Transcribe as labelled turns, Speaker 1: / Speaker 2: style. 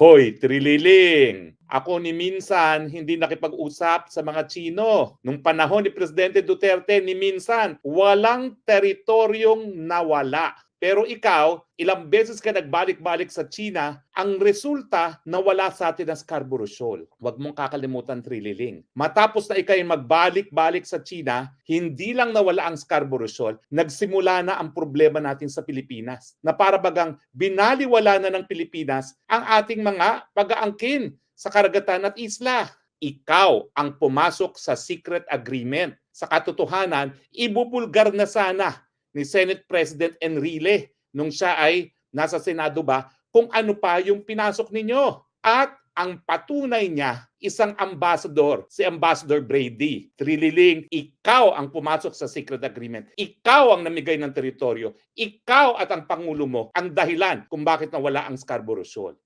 Speaker 1: Hoy, Trililing! Ako ni minsan hindi nakipag-usap sa mga Chino. Nung panahon ni Presidente Duterte, ni minsan walang teritoryong nawala. Pero ikaw, ilang beses ka nagbalik-balik sa China, ang resulta nawala sa atin ang Scarborough Shoal. Huwag mong kakalimutan, Trililing. Matapos na ikay magbalik-balik sa China, hindi lang nawala ang Scarborough Shoal, nagsimula na ang problema natin sa Pilipinas. Na para bagang binaliwala na ng Pilipinas ang ating mga pag-aangkin sa karagatan at isla. Ikaw ang pumasok sa secret agreement. Sa katotohanan, ibubulgar na sana ni Senate President Enrile nung siya ay nasa Senado ba kung ano pa yung pinasok ninyo. At ang patunay niya, isang ambassador, si Ambassador Brady. Trililing, ikaw ang pumasok sa secret agreement. Ikaw ang namigay ng teritoryo. Ikaw at ang Pangulo mo ang dahilan kung bakit nawala ang Scarborough Shoal.